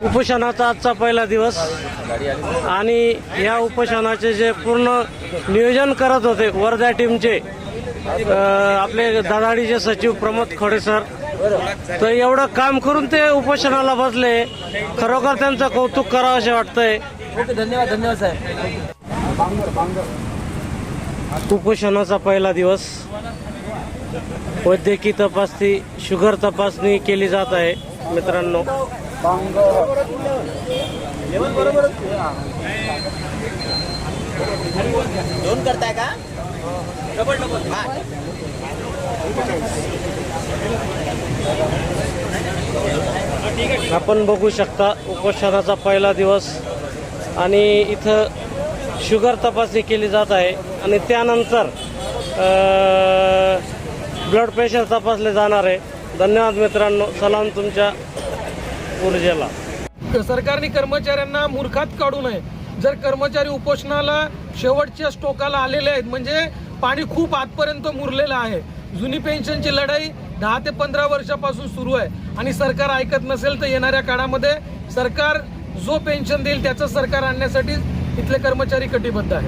उपोषणाचा आजचा पहिला दिवस. आणि या उपोषणाचे जे पूर्ण नियोजन करत होते वर्धा टीमचे आपले दादाडीचे सचिव प्रमोद खोडे सर तर एवढं काम करून ते उपोषणाला बसले. खरोखर त्यांचं कौतुक करावं असे वाटतंय धन्यवाद धन्यवाद साहेब. उपोषणाचा पहिला दिवस. वैद्यकीय तपासणी शुगर तपासणी केली जात आहे मित्रांनो. दोन करताय का? डबल डबल आपण बघू शकता उपोषणाचा पहिला दिवस. आणि इथं शुगर तपासणी केली जात आहे. आणि त्यानंतर ब्लड प्रेशर तपासले जाणार. आहे धन्यवाद मित्रांनो. सलाम तुमच्या ऊर्जेला. सरकारने कर्मचाऱ्यांना मूर्खात काढू नये. जर कर्मचारी उपोषणाला शेवटच्या स्टोकाला आलेले आहेत म्हणजे पाणी खूप आतपर्यंत मुरलेलं आहे. जुनी पेन्शनची लढाई दहा ते पंधरा वर्षापासून सुरू आहे. आणि सरकार ऐकत नसेल तर येणाऱ्या काळामध्ये सरकार जो पेन्शन देईल त्याचं सरकार आणण्यासाठी इथले कर्मचारी कटिबद्ध आहेत.